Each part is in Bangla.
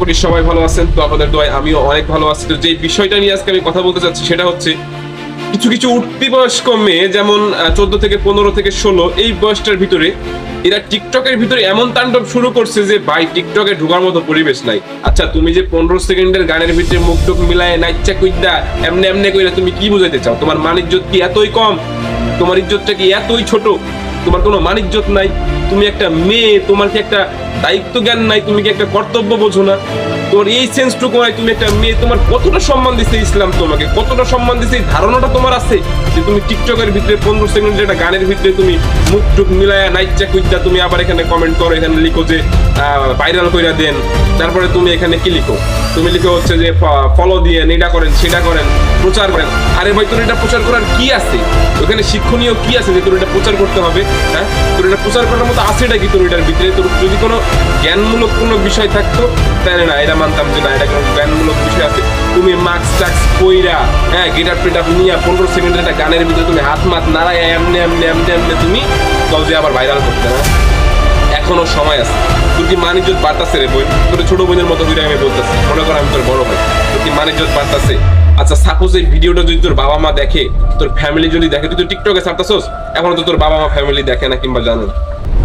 করি, সবাই ভালো আছেন, তো আপনাদের আমিও অনেক ভালো আছি। তো যে বিষয়টা নিয়ে আজকে আমি কথা বলতে চাচ্ছি সেটা হচ্ছে, কিছু কিছু উঠতি বয়স্ক মেয়ে, যেমন চোদ্দ থেকে পনেরো থেকে ষোলো, এই বয়সটার ভিতরে এরা টিকটকের ভিতরে এমন তাণ্ডব শুরু করছে যে, ভাই, টিকটকে ঢোকার মতো পরিবেশ নাই। আচ্ছা তুমি যে পনেরো সেকেন্ডের গানের ভিতরে মুখ টুক মিলায় নাইচা কুইদা এমনি এমনি কইরা তুমি কি বুঝাইতে চাও? তোমার মান ইজ্জত কি এতই কম? তোমার ইজ্জতটা কি এতই ছোট? তোমার কোনো মানিকজত নাই, তুমি একটা মেয়ে, তোমার কি একটা দায়িত্ব জ্ঞান নাই, তুমি কি একটা কর্তব্য বোঝো না? তোমার এই সেন্সটুকু নাই তুমি একটা মেয়ে, তোমার কতটা সম্মান দিছে ইসলাম তোমাকে? কতটা সম্মান দিছে? এই ধারণাটা তোমার আছে? যে তুমি টিকটকের ভিতরে পনেরো সেকেন্ডের একটা গানের ভিতরে তুমি মুখ টুক মিলায়া নাইচা কুইদা তুমি আবার এখানে কমেন্ট করো, এখানে লিখো যে ভাইরাল কইরা দেন। তারপরে তুমি এখানে কি লিখো? তুমি লিখো হচ্ছে যে ফলো দিয়ে এটা করেন সেটা করেন, প্রচার করেন। আরে ভাই, তোর এটা প্রচার করার কি আছে? ওখানে শিক্ষণীয় কি আছে যে তোর এটা প্রচার করতে হবে? হ্যাঁ? তোর এটা প্রচার করার মতো আছেটা কি তোর এটার ভিতরে? তোর যদি কোনো জ্ঞানমূলক কোনো বিষয় থাকতো, তাহলে না এটা মানতাম যে না এটা কোনো জ্ঞানমূলক বিষয় আছে। তুমি মাস্ক টাক্স কইরা হ্যাঁ গেট পেট আপ নিয়ে পনেরো সেকেন্ডের একটা গানের ভিতরে তুমি হাত মাত নাড়ায় এমনি এমনি এমনি এমনি তুমি যে আবার ভাইরাল করতে না? এখনও সময় আছে। তোর কি মান ইজ্জত বাড়তাছে রে বই তোর ছোট বোনের মতো করে আমি বলতেছি। মনে কর আমি তোর বড় ভাই। তোর কি মান ইজ্জত বাড়তাছে? আচ্ছা সাপোজ এই ভিডিওটা যদি তোর বাবা মা দেখে, তোর ফ্যামিলি যদি দেখে, তুই তো টিকটকে ছাড়তাছস? এখন তো তোর বাবা মা ফ্যামিলি দেখে না কিংবা জানে না।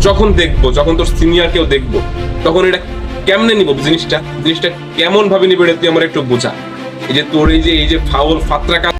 যখন দেখব, যখন তোর সিনিয়র কেউ দেখব তখন এটা কেমনে নিব? জিনিসটা জিনিসটা কেমন ভাবে নিবে তুই আমার একটু বোঝা। এই যে তোর এই যে এই যে ফাউল ফাত্রা কাজ